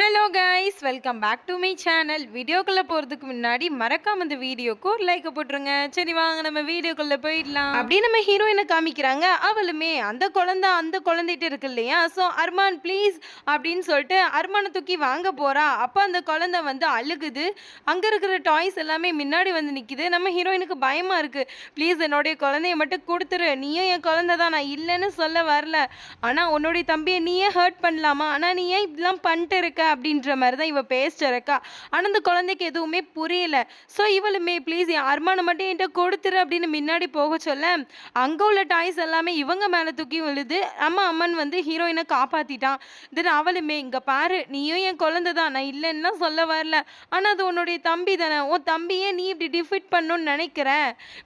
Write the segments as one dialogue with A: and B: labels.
A: Hello guys welcome back to my channel வீடியோக்குள்ளே போகிறதுக்கு முன்னாடி மறக்காம இந்த வீடியோக்கு ஒரு லைக் போட்டுருங்க. சரி வாங்க நம்ம வீடியோக்குள்ளே போயிடலாம். அப்படியே நம்ம ஹீரோயினை காமிக்கிறாங்க. அவளுமே அந்த குழந்தை அந்த குழந்தைகிட்ட இருக்கு இல்லையா? ஸோ அர்மான் ப்ளீஸ் அப்படின்னு சொல்லிட்டு அர்மானை தூக்கி வாங்க போகிறா அப்போ அந்த குழந்தை வந்து அழுகுது. அங்கே இருக்கிற டாய்ஸ் எல்லாமே முன்னாடி வந்து நிற்கிது நம்ம ஹீரோயினுக்கு பயமாக இருக்குது ப்ளீஸ் என்னுடைய குழந்தைய மட்டும் கொடுத்துரு. நீயும் என் குழந்தை தான். நான் இல்லைன்னு சொல்ல வரல. ஆனால் உன்னுடைய தம்பியை நீயே ஹர்ட் பண்ணலாமா? ஆனால் நீ ஏன் இப்படிலாம் பண்ணிட்டு இருக்க? அப்படின்ற மாதிரி தான் இவ பேசிட்டு இருக்கா. ஆனால் அந்த குழந்தைக்கு எதுவுமே புரியல. ஸோ இவளுமே ப்ளீஸ் என் அர்மானை மட்டும் என்கிட்ட கொடுத்துரு அப்படின்னு முன்னாடி போக சொல்ல. அங்கே உள்ள டாய்ஸ் எல்லாமே இவங்க மேலே தூக்கி விழுது. அம்மா அம்மன் வந்து ஹீரோயினை காப்பாற்றிட்டான் தென் அவளுமே இங்கே பாரு நீயும் என் குழந்தை தான். நான் இல்லைன்னா சொல்ல வரல. ஆனால் அது உன்னுடைய தம்பி தானே. உன் தம்பியே நீ இப்படி டிஃபிட் பண்ணணும்னு நினைக்கிற.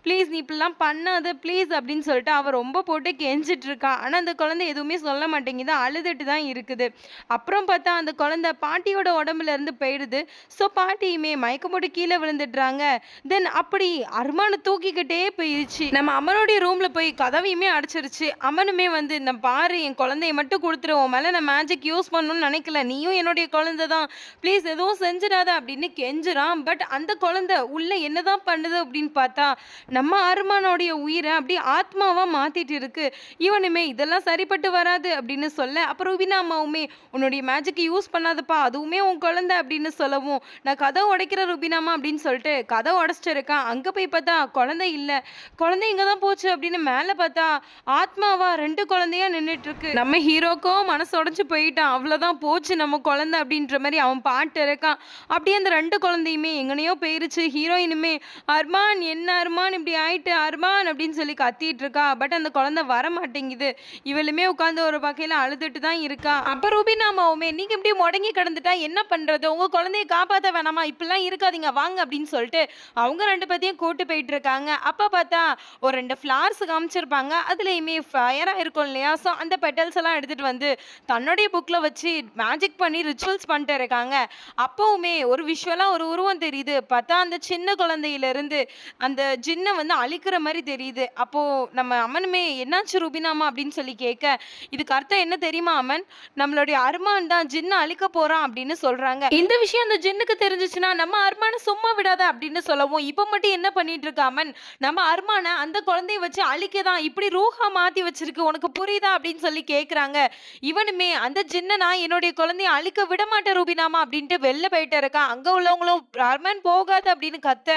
A: ப்ளீஸ் நீ இப்படிலாம் பண்ணாத. ப்ளீஸ் அப்படின்னு சொல்லிட்டு அவள் ரொம்ப போட்டு கெஞ்சிட்ருக்கா ஆனால் அந்த குழந்தை எதுவுமே சொல்ல மாட்டேங்குது. அழுதுட்டு தான் இருக்குது. அப்புறம் பார்த்தா அந்த குழந்தை பாட்டியோட உடம்புல இருந்து போயிடுது. ஸோ பாட்டியுமே மயக்கம் போட்டு கீழே விழுந்துடுறாங்க. தென் அப்படி அருமான தூக்கிக்கிட்டே போயிடுச்சு. நம்ம அம்மனுடைய ரூம்ல போய் கதவையுமே அடைச்சிருச்சு. அம்மனுமே வந்து இந்த பாரு என் குழந்தைய மட்டும் கொடுத்துரு. உன் மேலே நான் மேஜிக் யூஸ் பண்ணணும்னு நினைக்கல. நீயும் என்னுடைய குழந்தை தான். ப்ளீஸ் எதுவும் செஞ்சிடாத அப்படின்னு கெஞ்சுறான். பட் அந்த குழந்தை உள்ள என்னதான் பண்ணுது? அப்படின்னு பார்த்தா நம்ம அருமானோடைய உயிரை அப்படி ஆத்மாவா மாத்திட்டு இருக்கு. இவனுமே இதெல்லாம் சரிப்பட்டு வராது அப்படின்னு சொல்ல அப்புறம் ரூபினா அம்மாவுமே உன்னுடைய மேஜிக்கை யூஸ் பண்ணாதப்பா அதுவுமே உன் குழந்தை அப்படின்னு சொல்லவும். நான் கதை உடைக்கிற ரூபினாமா அப்படின்னு சொல்லிட்டு கதை உடச்சிட்டு இருக்கான் அங்கே போய் பார்த்தா குழந்தை இல்லை. குழந்தை இங்கே தான் போச்சு அப்படின்னு மேலே பார்த்தா ஆத்மாவா ரெண்டு குழந்தையா நின்றுட்டு இருக்கு நம்ம ஹீரோக்கும் மனசு உடஞ்சு போயிட்டான். அவ்வளோதான் போச்சு நம்ம குழந்தை அப்படின்ற மாதிரி அவன் பாட்டு இருக்கான் அப்படியே அந்த ரெண்டு குழந்தையுமே எங்கனையோ போயிருச்சு. ஹீரோயினுமே அர்மான் என்ன அர்மான்? இப்படி ஆயிட்டு அர்மான்? அப்படின்னு சொல்லி கத்திட்டு இருக்கா பட் அந்த குழந்தை வர மாட்டேங்குது இவளுமே உட்காந்து ஒரு வகையில் அழுதுட்டு தான் இருக்கா. அப்போ ரூபினாமாவுமே நீங்க இப்படி முடங்கி கிடந்துட்டா என்ன பண்ணுறது உங்க குழந்தைய காப்பாற்ற வேணாமா? இப்படிலாம் இருக்காதீங்க வாங்க அப்படின்னு சொல்லிட்டு அவங்க ரெண்டு பேர்த்தையும் கூட்டு போயிட்டு இருக்காங்க. அப்போ பார்த்தா ஒரு ரெண்டு ஃப்ளார்ஸ் காமிச்சிருப்பாங்க. அதுலேயுமே ஃபயராக இருக்கும் இல்லையா? ஸோ அந்த பெட்டல்ஸ் எல்லாம் எடுத்துகிட்டு வந்து தன்னுடைய புக்கில் வச்சு மேஜிக் பண்ணி ரிச்சுவல்ஸ் பண்ணிட்டு இருக்காங்க. அப்போவுமே ஒரு விஷுவலாக ஒரு உருவம் தெரியுது. பார்த்தா அந்த சின்ன குழந்தையிலேருந்து அந்த ஜின்னை வந்து அழிக்கிற மாதிரி தெரியுது. அப்போது நம்ம அம்மனுமே என்னாச்சு ரூபினாமா? அப்படின்னு சொல்லி கேட்க இதுக்கு அர்த்தம் என்ன தெரியுமா அம்மன்? நம்மளுடைய அருமான் தான் ஜின்னை அழிக்க போறான் அப்படின்னு சொல்றாங்க. இந்த விஷயம் அந்த ஜின்னுக்கு தெரிஞ்சிச்சுன்னா நம்ம அருமானை சும்மா விடாத அப்படின்னு சொல்லவும் இப்போ மட்டும் என்ன பண்ணிட்டு இருக்காமன் நம்ம அருமானை அந்த குழந்தைய வச்சு அழிக்க தான் இப்படி ரூஹா மாற்றி வச்சிருக்கு உனக்கு புரியுதா அப்படின்னு சொல்லி கேட்குறாங்க இவனுமே அந்த ஜின்ன நான் என்னுடைய குழந்தைய அழிக்க விட மாட்டேன் ரூபினாமா அப்படின்ட்டு வெளில போயிட்டு இருக்கான். அங்கே உள்ளவங்களும் அர்மான் போகாது அப்படின்னு கத்த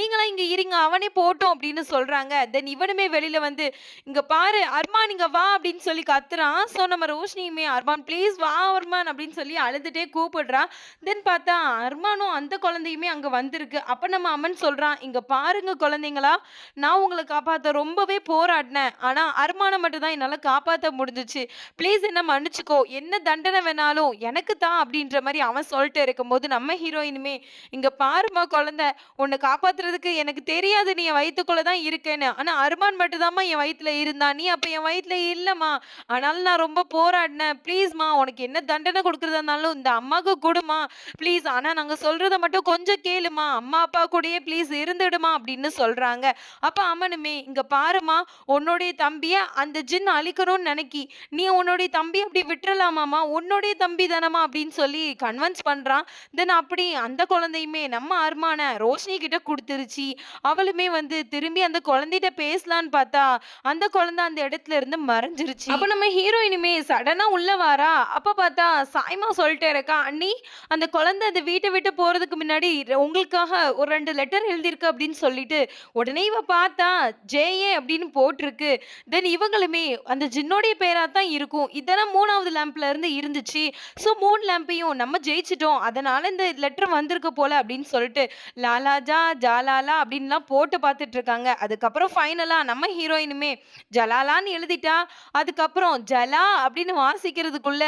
A: நீங்களாம் இங்கே இருங்க அவனே போட்டோம் அப்படின்னு சொல்கிறாங்க தென் இவனுமே வெளியில் வந்து இங்கே பாரு அர்மான் இங்க வா அப்படின்னு சொல்லி கத்துறான். ஸோ நம்ம ரோஷினியுமே அர்மான் ப்ளீஸ் வா அர்மான் அப்படின்னு சொல்லி அழுதுகிட்டே கூப்பிடுறான் தென் பார்த்தா அர்மானும் அந்த குழந்தையுமே அங்கே வந்திருக்கு. அப்போ நம்ம அம்மன் சொல்கிறான் இங்கே பாருங்க குழந்தைங்களா நான் உங்களை காப்பாற்ற ரொம்பவே போராடினேன். ஆனால் அர்மானை மட்டும்தான் என்னால் காப்பாற்ற முடிஞ்சிச்சு. ப்ளீஸ் என்ன மன்னிச்சுக்கோ என்ன தண்டனை வேணாலும் எனக்கு தான் அப்படின்ற மாதிரி அவன் சொல்லிட்டு இருக்கும்போது நம்ம ஹீரோயினுமே இங்கே பாருமா குழந்தை உன்னை காப்பாற்றுறதுக்கு எனக்கு தெரியாது நீ என் வயிற்றுக்குள்ளே தான் இருக்கேன்னு. ஆனால் அருமான் மட்டும்தாம்மா என் வயிற்றுல இருந்தான் நீ அப்போ என் வயிற்றுல இல்லைம்மா. ஆனாலும் நான் ரொம்ப போராடினேன். ப்ளீஸ்மா உனக்கு என்ன தண்டனை கொடுக்குறதா இருந்தாலும் இந்த அம்மாவுக்கு கொடுமா? ப்ளீஸ் ஆனால் நாங்கள் சொல்கிறத மட்டும் கொஞ்சம் கேளுமா? அம்மா அப்பா கூடயே ப்ளீஸ் இருந்துடுமா? அப்படின்னு சொல்கிறாங்க அப்போ அம்மனுமே இங்கே பாருமா உன்னுடைய தம்பியை அந்த ஜின் அழிக்கணும்னு நினைக்கி. நீ உன்னுடைய தம்பி அப்படி விட்டுறலாமாம்மா? உன்னுடைய தம்பி தானம்மா? அப்படின்னு சொல்லி கன்வென்ஸ் பண்ணுறான் தென் அப்படி அந்த குழந்தையுமே நம்ம அருமான ரோஷினி கிட்ட கொடுத்துருச்சு. அவளுமே வந்து திரும்பி அந்த குழந்தைகிட்ட பேசலான்னு பார்த்தா அந்த குழந்தை அந்த இடத்துல இருந்து மறைஞ்சிருச்சு. அப்போ நம்ம ஹீரோயினுமே சடனா உள்ள வாரா? அப்ப பார்த்தா சாய்மா சொல்லிட்டு இருக்கா அண்ணி அந்த குழந்தை அந்த வீட்டை விட்டு போறதுக்கு முன்னாடி உங்களுக்காக ஒரு ரெண்டு லெட்டர் எழுதியிருக்கு அப்படின்னு சொல்லிட்டு உடனே இவ பார்த்தா ஜேஏ அப்படின்னு போட்டிருக்கு. தென் இவங்களுமே அந்த ஜின்னோடைய பேரா தான் இருக்கும். இதெல்லாம் மூணாவது லேம்ப்ல இருந்து இருந்துச்சு. ஸோ மூணு லேம்பையும் நம்ம ஜெயிச்சிட்டோம். அதனால இந்த லெட்டர் வந்திருக்கு போல அப்படின்னு சொல்லிட்டு லாலாஜா ஜாலாலா அப்படின்லாம் போட்டு பார்த்துட்டு இருக்காங்க. அதுக்கப்புறம் ஃபைனலாக நம்ம ஹீரோயினுமே ஜலாலான்னு எழுதிட்டா அதுக்கப்புறம் ஜலா அப்படின்னு வாசிக்கிறதுக்குள்ள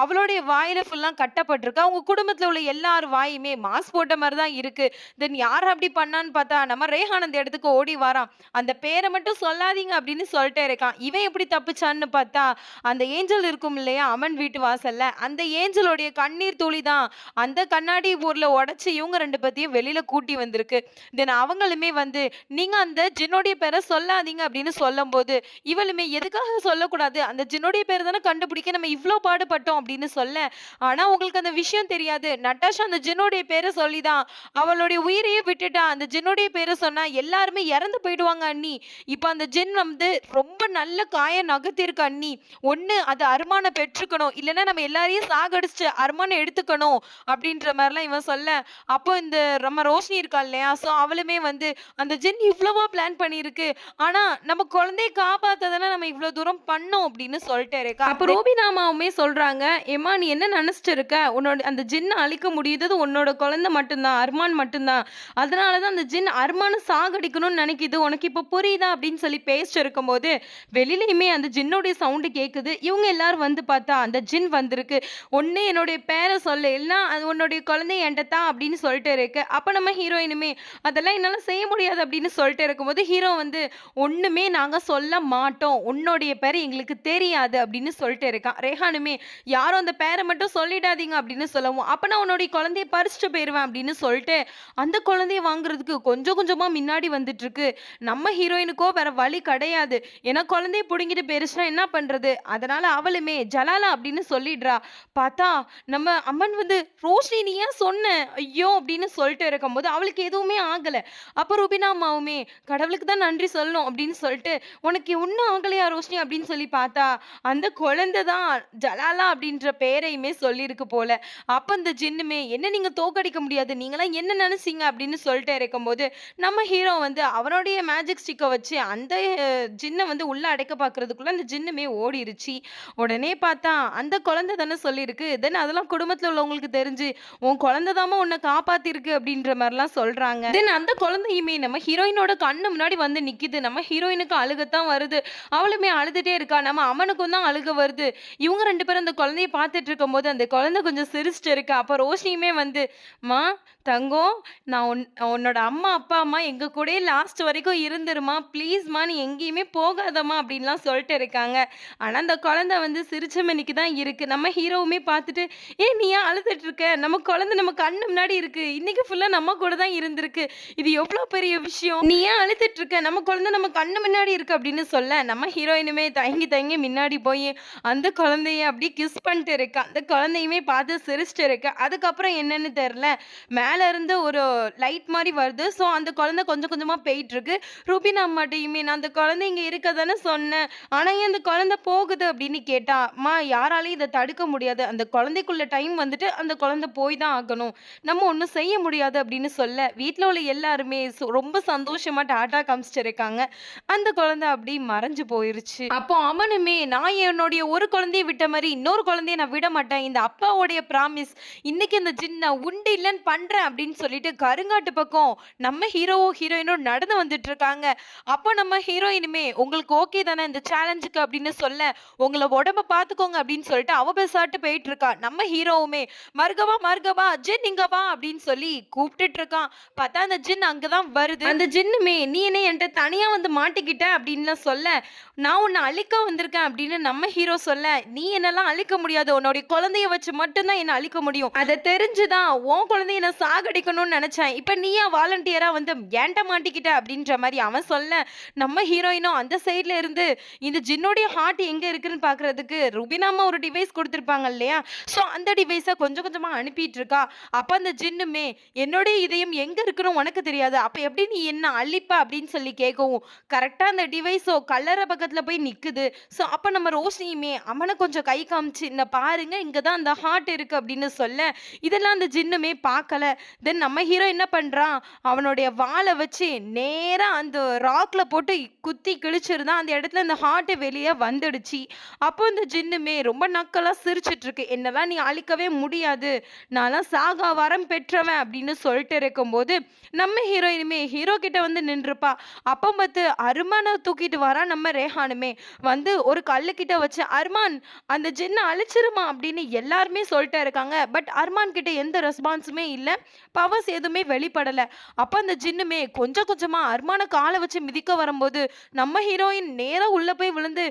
A: அவளுடைய வாயில ஃபுல்லாக கட்டப்பட்டிருக்கு. அவங்க குடும்பத்தில் உள்ள எல்லார் வாயுமே மாஸ் போட்ட மாதிரி தான் இருக்கு. தென் யார் அப்படி பண்ணான்னு பார்த்தா நம்ம ரேஹானந்த் இடத்துக்கு ஓடி வரான். அந்த பேரை மட்டும் சொல்லாதீங்க அப்படின்னு சொல்லிட்டே இருக்கான். இவன் எப்படி தப்பிச்சான்னு பார்த்தா அந்த ஏஞ்சல் இருக்கும் இல்லையா அமன் வீட்டு வாசல்ல அந்த ஏஞ்சலோடைய கண்ணீர் துளி தான் அந்த கண்ணாடி ஊரில் உடச்சி இவங்க ரெண்டு பத்தியும் வெளியில கூட்டி வந்திருக்கு. தென் அவங்களுமே வந்து நீங்க அந்த ஜின்னோடைய பேரை சொல்லாதீங்க அப்படின்னு சொல்லும் போது இவளுமே எதுக்காக சொல்லக்கூடாது? அந்த ஜின்னோடைய பேர் தானே கண்டுபிடிக்க நம்ம இவ்வளோ பாடுபட்டோம் அப்படின்னு சொல்ல. ஆனா உங்களுக்கு அந்த விஷயம் தெரியாது. நட்டாஷா அந்த ஜின்னுடைய பேரை சொல்லிதான் அவளுடைய உயிரையே விட்டுட்டா. அந்த ஜின்னுடைய பேரை சொன்னா எல்லாருமே இறந்து போயிடுவாங்க அண்ணி. இப்ப அந்த ஜின் வந்து ரொம்ப நல்ல காயம் நகர்த்திருக்கு அண்ணி. ஒண்ணு அது அருமான பெற்றுக்கணும். இல்லைன்னா நம்ம எல்லாரையும் சாகடிச்சு அருமானம் எடுத்துக்கணும். அப்படின்ற மாதிரிலாம் இவன் சொல்ல, அப்போ இந்த நம்ம ரோஷினி இருக்கா இல்லையா? ஸோ அவளுமே வந்து அந்த ஜின் இவ்வளவா பிளான் பண்ணியிருக்கு. ஆனா நம்ம குழந்தைய காப்பாத்ததெல்லாம் நம்ம இவ்வளவு தூரம் பண்ணோம் அப்படின்னு சொல்லிட்டே இருக்கா. அப்ப ரோபினாமாவுமே அம்மாவுமே சொல்றாங்க, "ஏம்மா நீ என்ன நெனச்சிட்டு இருக்க? உன்னோட அந்த ஜின்னை அழிக்க முடியுது உன்னோட குழந்தை மட்டும்தான் அர்மான் மட்டும்தான் அதனால தான் அந்த ஜின் அர்மானு சாகடிக்கணும்னு நினைக்கிது உனக்கு இப்போ புரியுதா?" அப்படின்னு சொல்லி பேசிட்டு இருக்கும்போது, வெளியிலையுமே அந்த ஜின்னுடைய சவுண்டு கேட்குது இவங்க எல்லாரும் வந்து பார்த்தா, அந்த ஜின் வந்திருக்கு. ஒன்று என்னுடைய பேரை சொல்லு. இல்லைனா அது உன்னுடைய குழந்தை என்கிட்ட தான் அப்படின்னு சொல்லிட்டு இருக்கு. அப்போ நம்ம ஹீரோயினுமே, "அதெல்லாம் என்னால் செய்ய முடியாது" அப்படின்னு சொல்லிட்டு இருக்கும்போது, ஹீரோ வந்து, ஒன்றுமே நாங்கள் சொல்ல மாட்டோம். உன்னுடைய பேர் எங்களுக்கு தெரியாது" அப்படின்னு சொல்லிட்டு இருக்கான். ரேஹானுமே, "யாரும் அந்த பேரை மட்டும் சொல்லி போயிடாதீங்க அப்படின்னு சொல்லவும், "அப்ப நான் உன்னுடைய குழந்தைய பறிச்சுட்டு போயிடுவேன் அப்படின்னு சொல்லிட்டு, அந்த குழந்தைய வாங்குறதுக்கு கொஞ்சம் கொஞ்சமா வந்துட்டு வந்துட்டுருக்கு. நம்ம ஹீரோயினுக்கோ வேற வழி கிடையாது. ஏன்னா குழந்தைய பிடுங்கிட்டு போயிருச்சுன்னா என்ன பண்றது? அதனால அவளுமே, "ஜலாலா" அப்படின்னு சொல்லிடுறா. பார்த்தா, நம்ம அம்மன் வந்து, "ரோஷினி நீ ஏன் சொன்ன? ஐயோ!" அப்படின்னு சொல்லிட்டு இருக்கும்போது, அவளுக்கு எதுவுமே ஆகல. அப்போ ரூபினா அம்மாவுமே, "கடவுளுக்கு தான் நன்றி சொல்லணும்" அப்படின்னு சொல்லிட்டு, "உனக்கு ஒன்றும் ஆகலையா ரோஷினி?" அப்படின்னு சொல்லி பார்த்தா, அந்த குழந்தை தான் ஜலாலா அப்படின்ற பேரையுமே இருக்கு போல. அப்ப அந்த ஜின்னுமே, "என்ன நீங்க தோற்கடிக்க முடியாது. நீங்களாம் என்ன நெனச்சீங்க?" அப்படின்னு சொல்லிட்டு இருக்கும்போது, நம்ம ஹீரோ வந்து அவனுடைய மேஜிக் ஸ்டிக்க வச்சு அந்த ஜின்ன வந்து உள்ள அடைக்க பார்க்கறதுக்குள்ள அந்த ஜின்னுமே ஓடிருச்சு. உடனே பார்த்தா, அந்த குழந்தை தானே சொல்லியிருக்கு. தென் அதெல்லாம் குடும்பத்துல உள்ளவங்களுக்கு தெரிஞ்சு, "உன் குழந்தை தாமா உன்ன காப்பாத்திருக்கு" அப்படின்ற மாதிரிலாம் சொல்றாங்க. தென் அந்த குழந்தையுமே நம்ம ஹீரோயினோட கண்ணு முன்னாடி வந்து நிக்குது. நம்ம ஹீரோயினுக்கு அழுகத்தான் வருது. அவளுமே அழுதுட்டே இருக்கா. நம்ம அமனுக்கும் தான் அழுக வருது. இவங்க ரெண்டு பேரும் அந்த குழந்தைய பார்த்துட்டு இருக்கும்போது, அந்த குழந்தை கொஞ்சம் சிரிச்சுட்டு இருக்கா. அப்ப ரோஷினியுமே வந்து, மா தங்கம் நான் உன் உன்னோட அம்மா, அப்பா, அம்மா எங்கள் கூடயே லாஸ்ட் வரைக்கும் இருந்துரும்மா. ப்ளீஸ்மா நீ எங்கேயுமே போகாதம்மா" அப்படின்லாம் சொல்லிட்டு இருக்காங்க. ஆனால் அந்த குழந்தை வந்து சிரிச்ச மணிக்கு தான் இருக்குது நம்ம ஹீரோவுமே பார்த்துட்டு, ஏ நீ ஏன் அழுதுட்டு இருக்க? நம்ம குழந்தை நம்ம கண்ணு முன்னாடி இருக்குது இன்னைக்கு ஃபுல்லாக நம்ம கூட தான் இருந்திருக்கு. இது எவ்வளோ பெரிய விஷயம். நீ ஏன் அழுதுட்டு இருக்க? நம்ம குழந்தை நம்ம கண்ணு முன்னாடி இருக்கு" அப்படின்னு சொல்ல, நம்ம ஹீரோயினுமே தயங்கி தயங்கி முன்னாடி போய் அந்த குழந்தைய அப்படியே கிஸ் பண்ணிட்டு இருக்கா. அந்த குழந்தையுமே பார்த்து சிரிச்சிட்டு இருக்கா. அதுக்கப்புறம் என்னன்னு தெரில மேலே இருந்து ஒரு லைட் மாதிரி வருது. ஸோ அந்த குழந்தை கொஞ்சம் கொஞ்சமா போயிட்டுருக்கு. ரூபினா அம்மாட்டயுமே, "நான் அந்த குழந்தை இங்கே இருக்க தானே சொன்னேன். ஆனா ஏன் அந்த குழந்தை போகுது?" அப்படின்னு கேட்டா, "அம்மா யாராலையும் இதை தடுக்க முடியாது. அந்த குழந்தைக்குள்ள டைம் வந்துட்டு அந்த குழந்தை போய் தான் ஆகணும். நம்ம ஒண்ணும் செய்ய முடியாது" அப்படின்னு சொல்ல, வீட்டில் உள்ள எல்லாருமே சோ ரொம்ப சந்தோஷமா டாட்டா காமிச்சுட்டு இருக்காங்க. அந்த குழந்தை அப்படி மறைஞ்சு போயிருச்சு. அப்போ அவனுமே "நான் என்னுடைய ஒரு குழந்தைய விட்ட மாதிரி இன்னொரு குழந்தைய நான் விட மாட்டேன். இந்த அப்பாவுடைய ப்ராமிஸ். இன்னைக்கு இந்த ஜின் நான் உண்டு இல்லைன்னு பண்றேன்" அப்படின்னு சொல்லிட்டு கருங்காட்டு பக்கம் நம்ம ஹீரோவும் ஹீரோயினும் நடந்து வந்துட்டு இருக்காங்க. அப்போ நம்ம ஹீரோயினுமே, "உங்களுக்கு ஓகே தானே இந்த சேலஞ்சுக்கு?" அப்படின்னு சொல்ல, "உங்கள உடம்ப பார்த்துக்கோங்க" அப்படின்னு சொல்லிட்டு அவ பெசாட்டு போயிட்டு இருக்கா. நம்ம ஹீரோவுமே, "மர்கவா, மர்கவா, ஜின் இங்க வா" அப்படின்னு சொல்லி கூப்பிட்டுட்டு இருக்கான். பார்த்தா அந்த ஜின் அங்க தான் வருது. அந்த ஜின்னுமே, "நீ என்ன என்ட்ட தனியா வந்து மாட்டிக்கிட்ட" அப்படின்லாம் சொல்ல, "நான் உன்ன அழிக்க வந்திருக்கேன்" அப்படின்னு நம்ம ஹீரோ சொல்ல, "நீ என்னலாம் அழிக்க முடியாது. உன்னுடைய குழந்தைய வச்சு மட்டும் தான் என்ன அழிக்க முடியும். அத தெரிஞ்சு தான் உன் குழந்தைய நான் சாகடிக்கணும்னு நினச்சேன் இப்போ நீயா வாலண்டியராக வந்து ஏன்ட்ட மாட்டிக்கிட்ட" அப்படின்ற மாதிரி அவன் சொல்ல, நம்ம ஹீரோயினும் அந்த சைடில் இருந்து இந்த ஜின்னுடைய ஹார்ட் எங்கே இருக்குன்னு பார்க்கறதுக்கு ருபினாமா ஒரு டிவைஸ் கொடுத்துருப்பாங்க இல்லையா? ஸோ அந்த டிவைஸை கொஞ்சம் கொஞ்சமாக அனுப்பிட்டு இருக்கா. அப்போ அந்த ஜின்னுமே, "என்னுடைய இதயம் எங்கே இருக்குன்னு உனக்கு தெரியாது. அப்போ எப்படி நீ என்ன அழிப்ப?" அப்படின்னு சொல்லி கேட்கவும், கரெக்டாக அந்த டிவைஸோ கல்லறை பக்கத்தில் போய் நிற்குது ஸோ அப்போ நம்ம ரோஷினியுமே அவனை கொஞ்சம் கை காமிச்சு, "இந்த பாருங்க இங்கே தான் அந்த ஹார்ட் இருக்குது அப்படின்னு சொல்ல, இதெல்லாம் அந்த ஜின்னுமே பார்க்கல. தென் நம்ம ஹீரோ என்ன பண்ணுறான் அவனுடைய வாழை வச்சு நேராக அந்த ராக்ல போட்டு குத்தி கிழிச்சிருந்தான். அந்த இடத்துல அந்த ஹார்ட்டு வெளியே வந்துடுச்சு. அப்போ இந்த ஜின்னுமே ரொம்ப நக்கலாக சிரிச்சிட்ருக்கு என்னெல்லாம் நீ அழிக்கவே முடியாது. நான்லாம் சாகா வரம் பெற்றவன்" அப்படின்னு சொல்லிட்டு இருக்கும்போது, நம்ம ஹீரோயினுமே ஹீரோ கிட்ட வந்து நின்றுப்பா. அப்போ பார்த்து அருமான தூக்கிட்டு வரான் நம்ம ரேஹானுமே. வந்து ஒரு கல்லு கிட்ட வச்சு, "அர்மான் அந்த ஜின்னை அழிச்சிருமா" அப்படின்னு எல்லாருமே சொல்லிட்டே இருக்காங்க. பட் அர்மான் கிட்ட எந்த ரெஸ்பான்ஸுமே இல்லை பவர்ஸ் எதுவுமே வெளிப்படல. அப்போ அந்த ஜின்னுமே கொஞ்சம் கொஞ்சமா அர்மான காலை வச்சு மிதிக்க வரும்போது, நம்ம ஹீரோயின் நேரா உள்ள போய் விழுந்து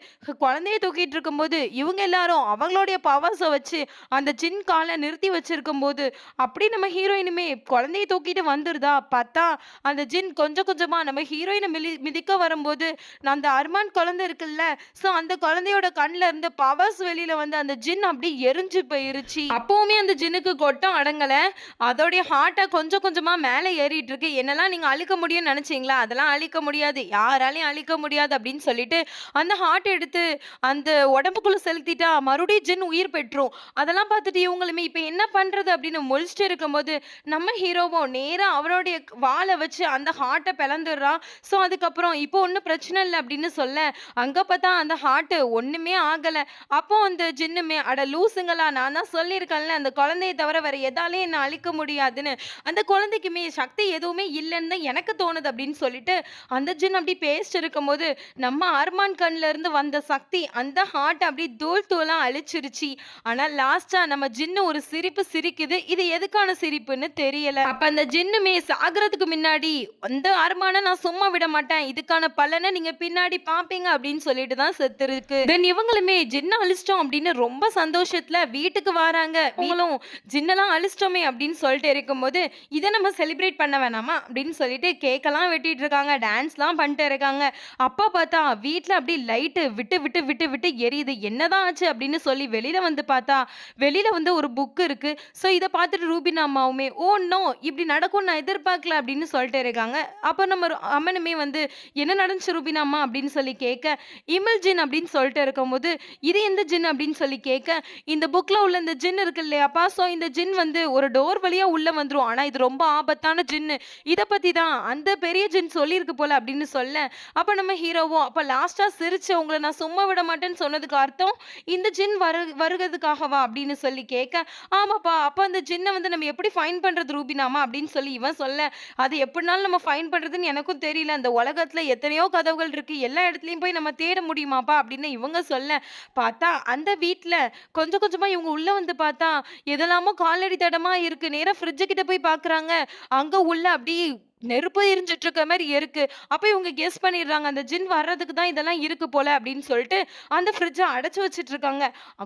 A: குழந்தைய தூக்கிட்டு இருக்கும்போது, இவங்க எல்லாரும் அவங்களுடைய பவர்ஸ வச்சு அந்த ஜின் காலை நிறுத்தி வச்சிருக்கும் போது அப்படி நம்ம ஹீரோயினுமே குழந்தைய தூக்கிட்டு வந்துருதா, பார்த்தா அந்த ஜின் கொஞ்சம் கொஞ்சமா நம்ம ஹீரோயினை மிதி மிதிக்க வரும்போது, அந்த அர்மான் குழந்தை இருக்குல்ல, ஸோ அந்த குழந்தையோட கண்ல இருந்து பவர்ஸ் வெளியில வந்து அந்த ஜின் அப்படி எரிஞ்சு போயிருச்சு. அப்போவுமே அந்த ஜின்னுக்கு கொட்டம் அடங்கலை. அதோடைய ஹார்ட்டாக கொஞ்சம் கொஞ்சமாக மேலே ஏறிட்டு இருக்கு என்னெல்லாம் நீங்கள் அழிக்க முடியும்னு நினச்சிங்களா? அதெல்லாம் அழிக்க முடியாது. யாராலையும் அழிக்க முடியாது அப்படின்னு சொல்லிட்டு அந்த ஹார்ட் எடுத்து அந்த உடம்புக்குள்ள செலுத்திட்டா மறுபடியும் ஜென் உயிர் பெற்றும் அதெல்லாம் பார்த்துட்டு இவங்களுமே இப்போ என்ன பண்ணுறது அப்படின்னு முழிச்சிட்டு இருக்கும்போது நம்ம ஹீரோவும் நேராக அவனுடைய வாழை வச்சு அந்த ஹார்ட்டை பிளந்துடுறான். ஸோ அதுக்கப்புறம் இப்போ ஒன்றும் பிரச்சனை இல்லை அப்படின்னு சொல்ல அங்கே பார்த்தா அந்த ஹார்ட்டு ஒன்றுமே ஆகலை. அப்போ அந்த ஜின்னுமே அட லூசுங்களா நான் தான் சொல்லியிருக்கேன்ல அந்த குழந்தைய தவிர வேறு எதாலையும் என்ன அழிக்க முடியாது. முடியாதுன்னு அந்த குழந்தைக்குமே சக்தி எதுவுமே இல்லைன்னு தான் எனக்கு தோணுது அப்படின்னு சொல்லிட்டு அந்த ஜின் அப்படி பேசிட்டு இருக்கும்போது நம்ம அர்மான் கண்ல இருந்து வந்த சக்தி அந்த ஹார்ட் அப்படி தூள் தூளா அழிச்சிருச்சு. ஆனா லாஸ்டா நம்ம ஜின்னு ஒரு சிரிப்பு சிரிக்குது. இது எதுக்கான சிரிப்புன்னு தெரியல. அப்ப அந்த ஜின்னுமே சாகிறதுக்கு முன்னாடி அந்த அர்மான நான் சும்மா விட மாட்டேன். இதுக்கான பலனை நீங்க பின்னாடி பாப்பீங்க அப்படின்னு சொல்லிட்டு தான் செத்து இருக்கு தென் இவங்களுமே ஜின்ன அழிச்சிட்டோம் அப்படின்னு ரொம்ப சந்தோஷத்துல வீட்டுக்கு வராங்க. இவங்களும் ஜின்னெல்லாம் அழிச்சிட்டோமே அப்படின்னு சொல்லிட்டு இருக்கும்போது இதை நம்ம செலிப்ரேட் பண்ண வேணாமா? அப்படின்னு சொல்லிட்டு கேக்கெல்லாம் வெட்டிட்டு இருக்காங்க டான்ஸ்லாம் பண்ணிட்டு இருக்காங்க. அப்பா பார்த்தா வீட்டில் அப்படி லைட்டு விட்டு விட்டு விட்டு விட்டு எரியுது. என்னதான் ஆச்சு அப்படின்னு சொல்லி வெளியில வந்து பார்த்தா வெளியில வந்து ஒரு புக் இருக்கு. ஸோ இதை பார்த்துட்டு ரூபினா அம்மாவுமே ஓ நோ இப்படி நடக்கும் நான் எதிர்பார்க்கல அப்படின்னு சொல்லிட்டு இருக்காங்க. அப்போ நம்ம அம்மனுமே வந்து என்ன நடந்துச்சு ரூபினா அம்மா? அப்படின்னு சொல்லி கேட்க இமல் ஜின் அப்படின்னு சொல்லிட்டு இருக்கும்போது இது எந்த ஜின்? அப்படின்னு சொல்லி கேட்க இந்த புக்கில் உள்ள இந்த ஜின் இருக்கு இல்லையாப்பா ஸோ இந்த ஜின் வந்து ஒரு டோர் வழியாக உள்ள வந்துரும். ஆனா இது ரொம்ப ஆபத்தான ஜின்னு. இதை பற்றி தான் அந்த பெரிய ஜின் சொல்லியிருக்கு போல அப்படின்னு சொல்ல அப்ப நம்ம ஹீரோவும் அப்ப லாஸ்டா சிரிச்சு உங்களை நான் சும்மா விட மாட்டேன்னு சொன்னதுக்கு அர்த்தம் இந்த ஜின் வரு வருகிறதுக்காகவா அப்படின்னு சொல்லி கேட்க ஆமாப்பா அப்ப அந்த ஜின்னை வந்து நம்ம எப்படி ஃபைன் பண்றது ரூபினாமா அப்படின்னு சொல்லி இவன் சொல்ல அது எப்படினாலும் நம்ம ஃபைன் பண்றதுன்னு எனக்கும் தெரியல. அந்த உலகத்துல எத்தனையோ கதவுகள் இருக்கு. எல்லா இடத்துலயும் போய் நம்ம தேட முடியுமாப்பா அப்படின்னு இவங்க சொல்ல பார்த்தா அந்த வீட்டில் கொஞ்சம் கொஞ்சமா இவங்க உள்ள வந்து பார்த்தா எதெல்லாமோ காலடி தடமா இருக்கு. நேராக ஃப்ரிட்ஜு கிட்ட போய் பாக்குறாங்க. அங்க உள்ள அப்படி நெருப்பு எரிஞ்சிட்டு இருக்க மாதிரி இருக்கு. அப்ப இவங்க கெஸ் பண்ணிடுறாங்க அந்த ஜின் வர்றதுக்கு தான் இதெல்லாம் இருக்கு போல அப்படின்னு சொல்லிட்டு அந்த ஃப்ரிட்ஜை அடைச்சு வச்சுட்டு இருக்காங்க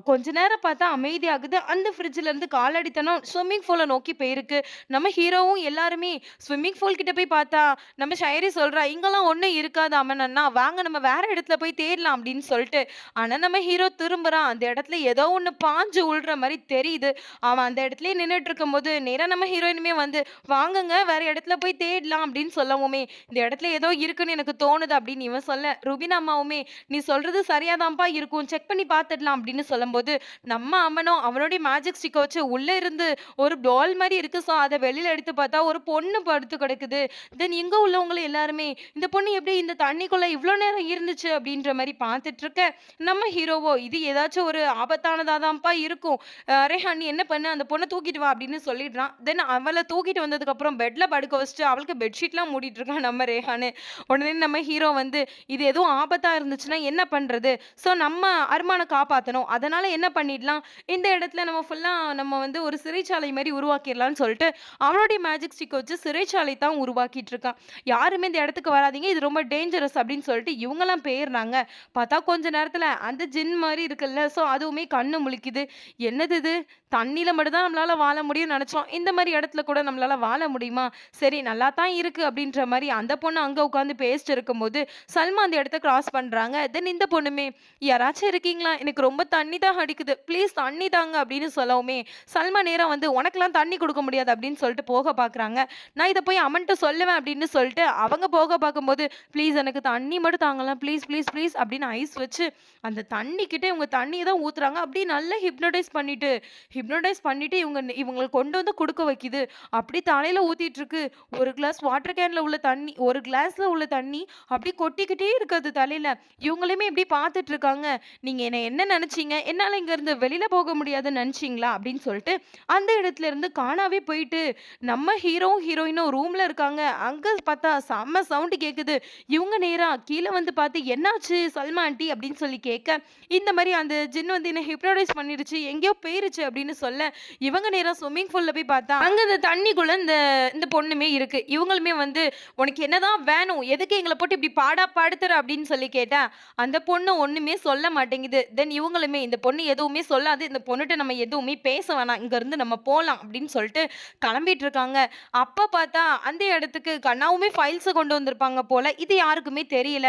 A: கொஞ்ச நேரம் பார்த்தா அமைதியாகுது. அந்த ஃப்ரிட்ஜ்ல இருந்து காலடித்தனம் ஸ்விம்மிங் பூலை நோக்கி போயிருக்கு. நம்ம ஹீரோவும் எல்லாருமே ஸ்விம்மிங் பூல் கிட்ட போய் பார்த்தா நம்ம ஷயரி சொல்றா இங்கெல்லாம் ஒன்றும் இருக்காது அம்மனண்ணா வாங்க நம்ம வேற இடத்துல போய் தேடலாம் அப்படின்னு சொல்லிட்டு. ஆனா நம்ம ஹீரோ திரும்புறான். அந்த இடத்துல ஏதோ ஒன்று பாஞ்சு உள்ற மாதிரி தெரியுது. அவன் அந்த இடத்துலயே நின்னுட்டு இருக்கும்போது நேராக நம்ம ஹீரோயினுமே வந்து வாங்குங்க வேற இடத்துல போய் தேடலாம் அப்படின்னு சொல்லவுமே இந்த இடத்துல ஏதோ இருக்குன்னு எனக்கு தோணுது அப்படின்னு இவன் சொல்ல ருபின் அம்மாவுமே நீ சொல்றது சரியாதான்ப்பா இருக்கும் செக் பண்ணி பார்த்துடலாம் அப்படின்னு சொல்லும்போது நம்ம அம்மனும் அவனுடைய மேஜிக் ஸ்டிக்கை வச்சு உள்ளே இருந்து ஒரு டால் மாதிரி இருக்கு ஸோ அதை வெளியில் எடுத்து பார்த்தா ஒரு பொண்ணு படுத்து கிடக்குது. தென் இங்கே உள்ளவங்களும் எல்லாருமே இந்த பொண்ணு எப்படி இந்த தண்ணிக்குள்ளே இவ்வளோ நேரம் இருந்துச்சு? அப்படின்ற மாதிரி பார்த்துட்டு இருக்க நம்ம ஹீரோவோ இது ஏதாச்சும் ஒரு ஆபத்தானதாக தான்ப்பா இருக்கும். அரே ரேஹான் நீ என்ன பண்ணு? அந்த பொண்ணை தூக்கிட்டு வா அப்படின்னு சொல்லிடுறான். தென் அவளை தூக்கிட்டு வந்ததுக்கப்புறம் பெட்டில் படுக்க வச்சுட்டு அவளுக்கு பெட்ஷீட்லாம் மூடிட்டு இருக்கான் நம்ம ரேஹானு உடனே நம்ம ஹீரோ வந்து இது எதுவும் ஆபத்தாக இருந்துச்சுன்னா என்ன பண்றது? ஸோ நம்ம அருமானை காப்பாற்றணும் அதனால என்ன பண்ணிடலாம்? இந்த இடத்துல நம்ம ஃபுல்லா நம்ம வந்து ஒரு சிறைச்சாலை மாதிரி உருவாக்கிடலாம்னு சொல்லிட்டு அவனுடைய மேஜிக் ஸ்டிக் வச்சு சிறைச்சாலை தான் உருவாக்கிட்டு இருக்கான் யாருமே இந்த இடத்துக்கு வராதீங்க. இது ரொம்ப டேஞ்சரஸ் அப்படின்னு சொல்லிட்டு இவங்கெல்லாம் போயிடுறாங்க பார்த்தா கொஞ்ச நேரத்துல அந்த ஜின் மாதிரி இருக்குல்ல. ஸோ அதுவுமே கண்ணு முழிக்குது. என்னது இது? தண்ணியில் மட்டும்தான் நம்மளால வாழ முடியும்னு நினச்சோம். இந்த மாதிரி இடத்துல கூட நம்மளால வாழ முடியுமா? சரி நல்லா தான் தான் இருக்குது அப்படின்ற மாதிரி அந்த பொண்ணு அங்கே உட்காந்து பேசிட்டு இருக்கும்போது சல்மா அந்த இடத்த கிராஸ் பண்ணுறாங்க தென் இந்த பொண்ணுமே யாராச்சும் இருக்கீங்களா? எனக்கு ரொம்ப தண்ணி தான் அடிக்குது. ப்ளீஸ் தண்ணி தாங்க அப்படின்னு சொல்லவுமே சல்மா நேரம் வந்து உனக்கெல்லாம் தண்ணி கொடுக்க முடியாது அப்படின்னு சொல்லிட்டு போக பார்க்குறாங்க. நான் இதை போய் அமன்ட்ட சொல்லுவேன் அப்படின்னு சொல்லிட்டு அவங்க போக பார்க்கும்போது ப்ளீஸ் எனக்கு தண்ணி மட்டும் தாங்கலாம். ப்ளீஸ் ப்ளீஸ் ப்ளீஸ் அப்படின்னு ஐஸ் வச்சு அந்த தண்ணிக்கிட்டே இவங்க தண்ணியை தான் ஊற்றுறாங்க அப்படியே நல்லா ஹிப்னடைஸ் பண்ணிட்டு ஹிப்னடைஸ் பண்ணிட்டு இவங்க இவங்களுக்கு கொண்டு வந்து கொடுக்க வைக்குது. அப்படி தலையில் ஊற்றிட்டு இருக்கு. ஒரு கிளாஸ் வாட்டர் கேனில் உள்ள தண்ணி ஒரு கிளாஸில் உள்ள தண்ணி அப்படி கொட்டிக்கிட்டே இருக்கிறது தலையில. இவங்களையுமே இப்படி பார்த்துட்டு இருக்காங்க. நீங்க என்ன என்ன நினச்சிங்க? என்னால் இங்கேருந்து வெளியில் வெளியில போக முடியாதுன்னு நினச்சிங்களா? அப்படின்னு சொல்லிட்டு அந்த இடத்துல இருந்து காணாவே போயிட்டு நம்ம ஹீரோவும் ஹீரோயினும் ரூம்ல இருக்காங்க. அங்கே பார்த்தா செம்ம சவுண்ட் கேட்குது இவங்க நேரா கீழே வந்து பார்த்து என்னாச்சு சல்மா ஆண்டி அப்படின்னு சொல்லி கேட்க இந்த மாதிரி அந்த ஜின் வந்து என்ன ஹிப்னோடைஸ் பண்ணிடுச்சு? எங்கேயோ போயிருச்சு அப்படின்னு சொல்ல இவங்க நேராக ஸ்விம்மிங் பூல்ல போய் பார்த்தா அங்கே இந்த தண்ணிக்குள்ள இந்த இந்த பொண்ணுமே இருக்கு. இவங்களுமே வந்து உனக்கு என்னதான் வேணும்? எதுக்கு எங்களை போட்டு இப்படி பாடா பாடுத்துற? அப்படின்னு சொல்லி கேட்டா அந்த பொண்ணு ஒண்ணுமே சொல்ல மாட்டேங்குது. தென் இவங்களுமே இந்த பொண்ணு எதுவுமே சொல்லாது. இந்த பொண்ணுகிட்ட நம்ம எதுவுமே பேச வேணாம். இங்க இருந்து நம்ம போலாம். அப்படின்னு சொல்லிட்டு கிளம்பிட்டு இருக்காங்க. அப்ப பார்த்தா அந்த இடத்துக்கு கண்ணாவுமே ஃபைல்ஸை கொண்டு வந்திருப்பாங்க போல. இது யாருக்குமே தெரியல.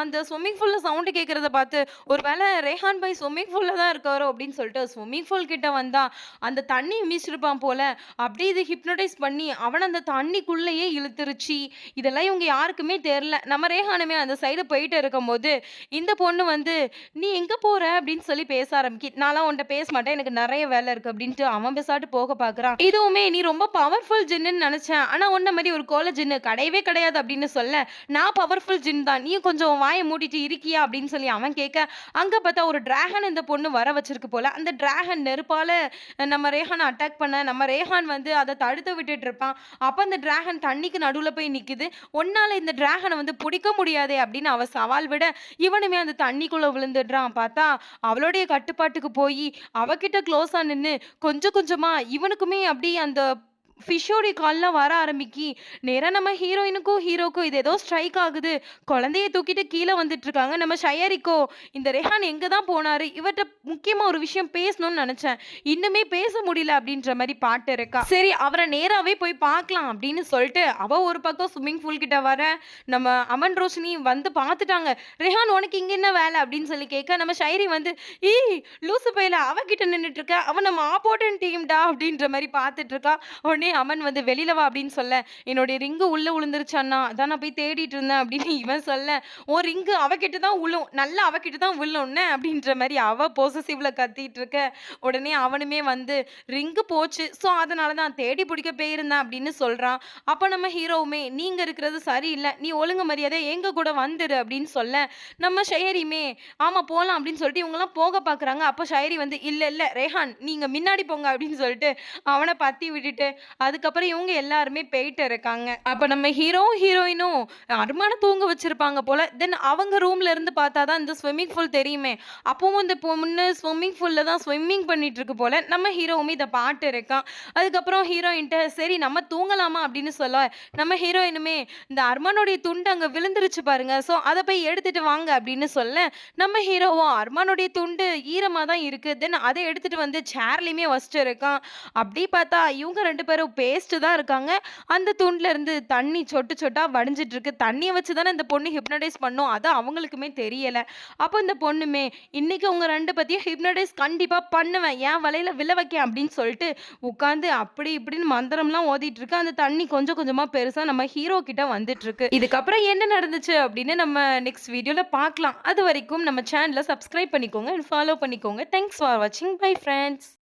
A: அந்த ஸ்விம்மிங் ஃபூலில் சவுண்டு கேட்கறத பார்த்து ஒருவேளை ரேஹான் பாய் ஸ்விம்மிங் பூல்ல தான் இருக்காரோ? அப்படின்னு சொல்லிட்டு ஸ்விம்மிங் ஃபூல் கிட்ட வந்தா அந்த தண்ணி மீச்சிருப்பான் போல. அப்படியே இது ஹிப்னோடைஸ் பண்ணி அவன் அந்த தண்ணி வண்டிக்குள்ளேயே இழுத்துருச்சு. இதெல்லாம் இவங்க யாருக்குமே தெரியல நம்ம ரேஹானுமே அந்த சைடு போயிட்டு இருக்கும்போது இந்த பொண்ணு வந்து நீ எங்கே போற? அப்படின்னு சொல்லி பேச ஆரம்பிக்கி நான்லாம் உன்கிட்ட பேச மாட்டேன். எனக்கு நிறைய வேலை இருக்கு. அப்படின்ட்டு அவன் பேசாட்டு போக பார்க்குறான் இதுவுமே நீ ரொம்ப பவர்ஃபுல் ஜின்னு நினைச்சேன். ஆனா உன்ன மாதிரி ஒரு கோல ஜின்னு கிடையவே கிடையாது அப்படின்னு சொல்ல நான் பவர்ஃபுல் ஜின் தான். நீ கொஞ்சம் வாயை மூடிட்டு இருக்கியா? அப்படின்னு சொல்லி அவன் கேட்க அங்க பார்த்தா ஒரு டிராகன் இந்த பொண்ணு வர வச்சிருக்கு போல. அந்த டிராகன் நெருப்பால நம்ம ரேஹானை அட்டாக் பண்ண நம்ம ரேஹான் வந்து அதை தடுத்து விட்டுட்டு இருப்பான். அப்போ அந்த டிராகன் தண்ணிக்கு நடுவுல போய் நிக்குது. ஒன்னால் இந்த டிராகனை வந்து பிடிக்க முடியாதே அப்படின்னு அவ சவால் விட இவனுமே அந்த தண்ணிக்குள்ள விழுந்துடுறான். பார்த்தா அவளுடைய கட்டுப்பாட்டுக்கு போய் அவகிட்ட க்ளோஸாக நின்னு கொஞ்சம் கொஞ்சமா இவனுக்குமே அப்படியே அந்த ஃபிஷ்ஷோடைய கால்லாம் வர ஆரம்பிக்கி நேராக நம்ம ஹீரோயினுக்கும் ஹீரோக்கும் இது ஏதோ ஸ்ட்ரைக் ஆகுது. குழந்தைய தூக்கிட்டு கீழே வந்துட்டு இருக்காங்க நம்ம ஷயரிக்கோ இந்த ரெஹான் எங்கே தான் போனாரு? இவர்கிட்ட முக்கியமாக ஒரு விஷயம் பேசணும்னு நினச்சேன். இன்னுமே பேச முடியல அப்படின்ற மாதிரி பாட்டு இருக்கா? சரி அவரை நேராகவே போய் பார்க்கலாம் அப்படின்னு சொல்லிட்டு அவள் ஒரு பக்கம் ஸ்விம்மிங் பூல் கிட்ட வர நம்ம அமன் ரோஷினி வந்து பார்த்துட்டாங்க. ரெஹான் உனக்கு இங்கே என்ன வேலை? அப்படின்னு சொல்லி கேட்க நம்ம ஷைரி வந்து ஈ லூசு பையில அவகிட்ட நின்றுட்டு இருக்க. அவன் நம்ம ஆப்போட்டன் டீம்டா அப்படின்ற மாதிரி பார்த்துட்டு இருக்கா. உடனே அமன் வந்து வெளியில வா அப்படின்னு சொல்ல என்னுடைய ரிங்கு உள்ள விழுந்துருச்சு அதான் நான் போய் தேடிட்டு இருந்தேன் அப்படின்னு இவன் சொல்ல ஓ ரிங்கு அவகிட்ட தான் விழும் நல்லா அவகிட்ட தான் விழும்னு அப்படின்ற மாதிரி அவ பொசசிவ்ல கத்திட்டு இருக்க உடனே அவனுமே வந்து ரிங்கு போச்சு ஸோ அதனால தான் தேடி பிடிக்க போயிருந்தேன் அப்படின்னு சொல்றான். அப்போ நம்ம ஹீரோவுமே நீங்க இருக்கிறது சரியில்லை நீ ஒழுங்கு மரியாதை எங்க கூட வந்துரு அப்படின்னு சொல்ல நம்ம ஷயரியுமே ஆமா போலாம் அப்படின்னு சொல்லிட்டு இவங்கெல்லாம் போக பாக்குறாங்க. அப்போ ஷயரி வந்து இல்லை இல்லை ரேஹான் நீங்க முன்னாடி போங்க அப்படின்னு சொல்லிட்டு அவனை பத்தி விட்டுட்டு அதுக்கப்புறம் இவங்க எல்லாருமே போயிட்டு இருக்காங்க. அப்போ நம்ம ஹீரோ ஹீரோயினும் அருமான தூங்க வச்சிருப்பாங்க போல. தென் அவங்க ரூம்ல இருந்து பார்த்தா தான் இந்த ஸ்விம்மிங் பூல் தெரியுமே. அப்பவும் இந்த பொண்ணு ஸ்விம்மிங் பூல்ல தான் ஸ்விம்மிங் பண்ணிட்டு இருக்கு போல. நம்ம ஹீரோவுமே இதை பாட்டு இருக்கான். அதுக்கப்புறம் ஹீரோயின்ட்ட சரி நம்ம தூங்கலாமா? அப்படின்னு சொல்ல நம்ம ஹீரோயினுமே இந்த அர்மானுடைய துண்டு அங்கே விழுந்துருச்சு பாருங்க. ஸோ அதை போய் எடுத்துட்டு வாங்க அப்படின்னு சொல்ல நம்ம ஹீரோவும் அர்மானுடைய துண்டு ஈரமாக தான் இருக்கு. தென் அதை எடுத்துட்டு வந்து சேர்லையுமே வச்சுட்டு இருக்கான். அப்படி பார்த்தா இவங்க ரெண்டு பேரும் பேஸ்ட்டு தான் இருக்காங்க. அந்த துண்டுல இருந்து தண்ணி சொட்டு சொட்டாக வடிஞ்சிட்ருக்கு தண்ணியை வச்சு தானே இந்த பொண்ணு ஹிப்னடைஸ் பண்ணும். அது அவங்களுக்குமே தெரியலை. அப்போ இந்த பொண்ணுமே இன்றைக்கி அவங்க ரெண்டு பற்றியும் ஹிப்னடைஸ் கண்டிப்பாக பண்ணுவேன். ஏன் வலையில் விழ வைக்கேன் அப்படின்னு சொல்லிட்டு உட்காந்து அப்படி இப்படின்னு மந்திரம்லாம் ஓதிட்டுருக்கு அந்த தண்ணி கொஞ்சம் கொஞ்சமாக பெருசாக நம்ம ஹீரோ கிட்ட வந்துட்டுருக்கு இதுக்கப்புறம் என்ன நடந்துச்சு அப்படின்னு நம்ம நெக்ஸ்ட் வீடியோவில் பார்க்கலாம். அது வரைக்கும் நம்ம சேனலை சப்ஸ்கிரைப் பண்ணிக்கோங்க. ஃபாலோ பண்ணிக்கோங்க. தேங்க்ஸ் ஃபார் வாட்சிங் பை ஃப்ரெண்ட்ஸ்